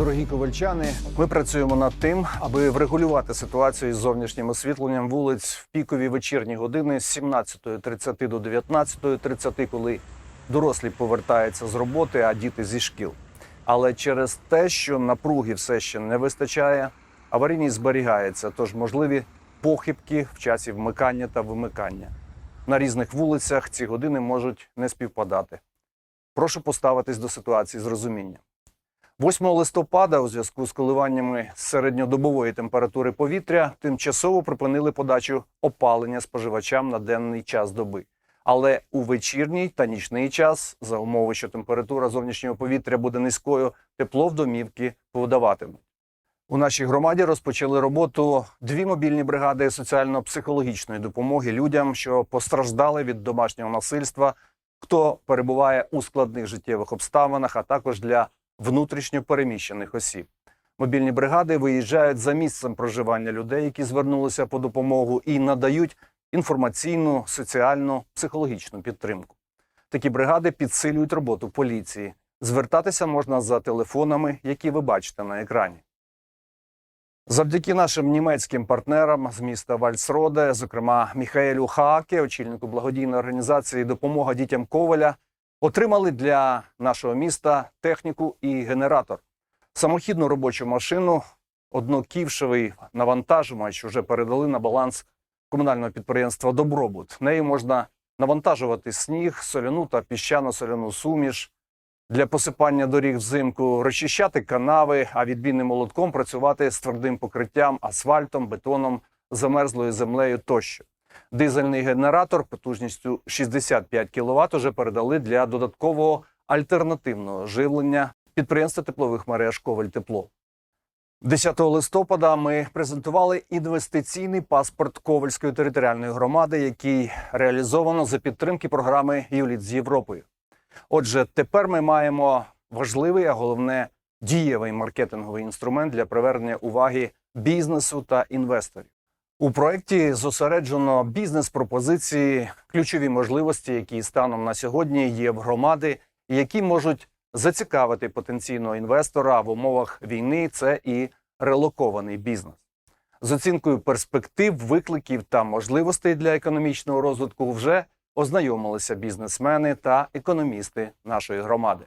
Дорогі ковальчани, ми працюємо над тим, аби врегулювати ситуацію із зовнішнім освітленням вулиць в пікові вечірні години з 17.30 до 19.30, коли дорослі повертаються з роботи, а діти зі шкіл. Але через те, що напруги все ще не вистачає, аварійність зберігається, тож можливі похибки в часі вмикання та вимикання. На різних вулицях ці години можуть не співпадати. Прошу поставитись до ситуації з розумінням. 8 листопада, у зв'язку з коливаннями середньодобової температури повітря, тимчасово припинили подачу опалення споживачам на денний час доби. Але у вечірній та нічний час, за умови, що температура зовнішнього повітря буде низькою, тепло в домівки подаватимуть. У нашій громаді розпочали роботу дві мобільні бригади соціально-психологічної допомоги людям, що постраждали від домашнього насильства, хто перебуває у складних життєвих обставинах, а також для внутрішньо переміщених осіб. Мобільні бригади виїжджають за місцем проживання людей, які звернулися по допомогу, і надають інформаційну, соціальну, психологічну підтримку. Такі бригади підсилюють роботу поліції. Звертатися можна за телефонами, які ви бачите на екрані. Завдяки нашим німецьким партнерам з міста Вальсроде, зокрема Міхаелю Хааке, очільнику благодійної організації Допомога дітям Коваля, отримали для нашого міста техніку і генератор. Самохідну робочу машину, одноківшевий навантажувач вже передали на баланс комунального підприємства Добробут. Нею можна навантажувати сніг, соляну та піщано-соляну суміш. Для посипання доріг взимку розчищати канави, а відбійним молотком працювати з твердим покриттям, асфальтом, бетоном, замерзлою землею тощо. Дизельний генератор потужністю 65 кВт уже передали для додаткового альтернативного живлення підприємства теплових мереж Коваль Тепло. 10 листопада ми презентували інвестиційний паспорт Ковальської територіальної громади, який реалізовано за підтримки програми Юліт з Європою. Отже, тепер ми маємо важливий, а головне дієвий маркетинговий інструмент для привернення уваги бізнесу та інвесторів. У проєкті зосереджено бізнес-пропозиції, ключові можливості, які станом на сьогодні є в громади, які можуть зацікавити потенційного інвестора в умовах війни. Це і релокований бізнес. З оцінкою перспектив, викликів та можливостей для економічного розвитку вже ознайомилися бізнесмени та економісти нашої громади.